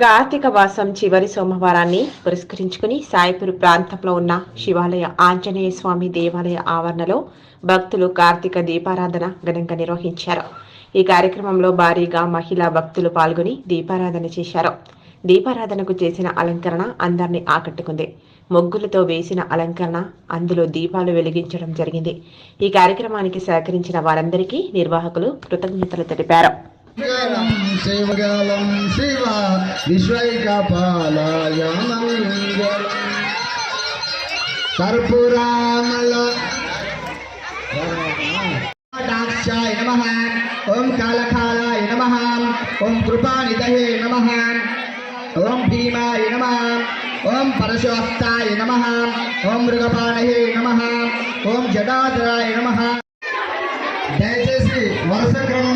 కార్తీక మాసం చివరి సోమవారాన్ని పురస్కరించుకుని సాయిపూర్ ప్రాంతంలో ఉన్న శివాలయ ఆంజనేయ స్వామి దేవాలయ ఆవరణలో భక్తులు కార్తీక దీపారాధన ఘనంగా నిర్వహించారు. ఈ కార్యక్రమంలో భారీగా మహిళా భక్తులు పాల్గొని దీపారాధన చేశారు. దీపారాధనకు చేసిన అలంకరణ అందరినీ ఆకట్టుకుంది. ముగ్గులతో వేసిన అలంకరణ అందులో దీపాలు వెలిగించడం జరిగింది. ఈ కార్యక్రమానికి సహకరించిన వారందరికీ నిర్వాహకులు కృతజ్ఞతలు తెలిపారు. శివగలం శివ విశ్వైకపాలాయ మంగళం కర్పూరామల. డాక్షాయ నమ. ఓం కాళకాలాయ నమ. ఓం కృపానిధయే నమ. ఓం భీమాయ నమ. ఓం పరశుహస్తాయ నమ. ఓం మృగపాణయే నమ. ఓం జడాధరాయ నమ. దయచేసి వరుస క్రమం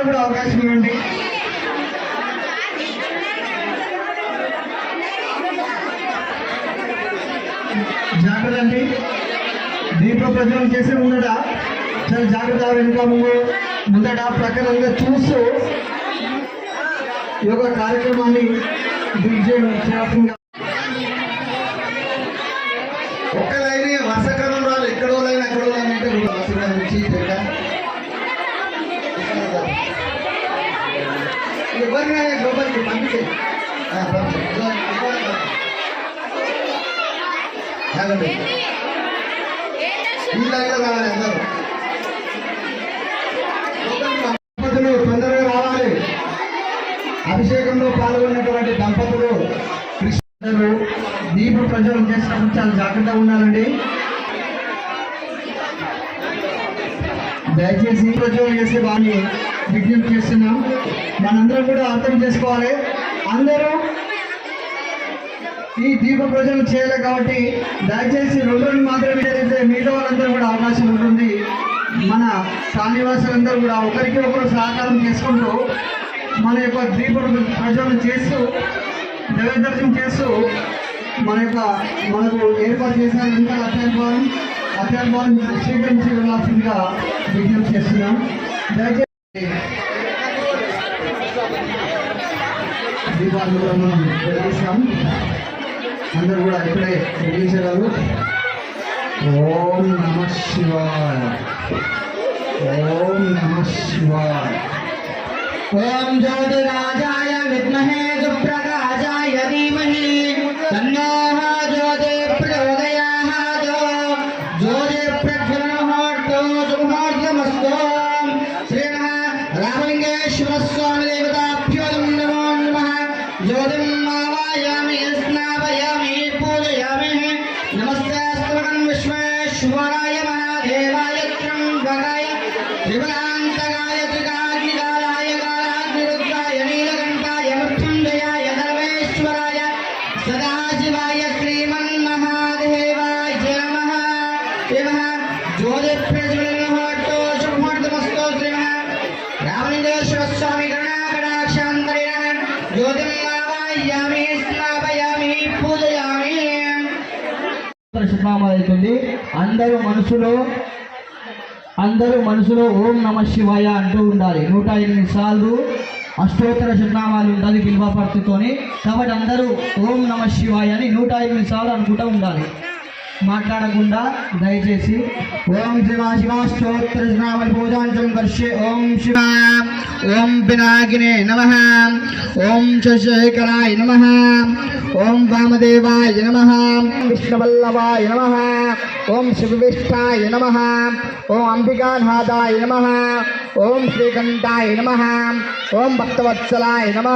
ఆది వాళ్ళకు కూడా అవకాశం ఇవ్వండి. జాగ్రత్త అండి. దీప ప్రజలు చేసే ముందట చాలా జాగ్రత్త వెనుక ముందు ముందట ప్రకారంగా చూస్తూ ఈ యొక్క కార్యక్రమాన్ని దిగ్జయం చేయాల్సిందిగా ఒక్క లైన్ వర్షాకాలం రాదు. ఎక్కడో లైన్ ఎక్కడో లైన్ అంటే కూడా వరుసగా ఎవరినైనా లోపలికి పంపించే ఈ లైన్లో రావాలి అందరూ. దంపతులు తొందరగా రావాలి. అభిషేకంలో పాల్గొన్నటువంటి దంపతులు కృష్ణుడు దీప ప్రజలు చేసినప్పుడు చాలా జాగ్రత్తగా ఉండాలండి. దయచేసి ప్రజలు చేసే వారిని విజ్ఞప్తి చేస్తున్నాం. మనందరం కూడా అర్థం చేసుకోవాలి. అందరూ ఈ దీప ప్రజలు చేయాలి కాబట్టి దయచేసి రెండు రోజులు మాత్రమే జరిగితే మిగతా వాళ్ళందరూ కూడా అవకాశం ఉంటుంది. మన స్థానివాసులందరూ కూడా ఒకరికి ఒకరు సహకారం చేసుకుంటూ మన యొక్క దీప ప్రజలను చేస్తూ దైవదర్శనం చేస్తూ మన యొక్క మనకు ఏర్పాటు చేసిన ఎంత అత్యల్పాలను అత్యల్పాలను స్వీకరించి వెళ్ళాల్సిందిగా విజ్ఞప్తి చేస్తున్నాం. దయచేసి దీపాలు కూడా మనం వెలిగిస్తాం అందరూ కూడా ఇప్పుడే వెలిగించగలరు ఓం నమ శివాయ. ఓం నమ శివాయ. ఓం జ్యోతిరాజాయ విద్మహే. शुभराय मनादेवाय त्र्यम्बकाय त्रिपुरान्तकाय त्रिकाग्निकालाय कालाग्निरुद्राय नीलकण्ठाय मृत्युञ्जयाय सर्वेश्वराय सदाशिवाय श्रीमन्महादेवाय नमः। ज्योतिप्रज्वलन శుభామవుతుంది అందరూ మనసులో అందరూ మనసులో ఓం నమ శివాయ అంటూ ఉండాలి. నూట ఎనిమిది సార్లు అష్టోత్తర చిరునామాలు ఉండాలి బిల్వపర్తితోని కాబట్టి అందరూ ఓం నమ శివాయ అని నూట ఎనిమిది సార్లు అనుకుంటూ ఉండాలి. మాట్లాడకుండా దయచేసి ఓం శివ శివాష్టోత్తర శతనామాలు పూజాంతం కర్షే ఓం శివ ఓం పినాకినే నమ. ఓం శశేఖరాయ నమ. ఓం వామదేవాయ నమ. విష్ణువల్లభాయ నమ. ఓం శివవిష్టాయ నమ. ఓం అంబికానాథాయ నమ. ఓం శ్రీకంఠాయ నమ. ఓం భక్తవత్సలాయ నమ.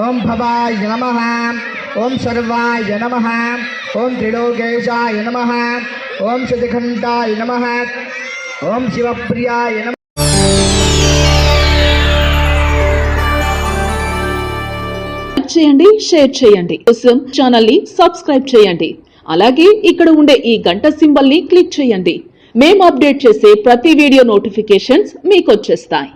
ఓం భవాయ నమ. ఓం సర్వాయ నమ. ఓం త్రిలోకేశాయ నమ. ఓం శతకంఠాయ నమ. ఓం శివప్రియాయ నమ. చేయండి షేర్ చేయండి. కోసం ఛానల్ని సబ్స్క్రైబ్ చేయండి. అలాగే ఇక్కడ ఉండే ఈ గంట సింబల్ని క్లిక్ చేయండి. మేము అప్డేట్ చేసే ప్రతి వీడియో నోటిఫికేషన్స్ మీకు వచ్చేస్తాయి.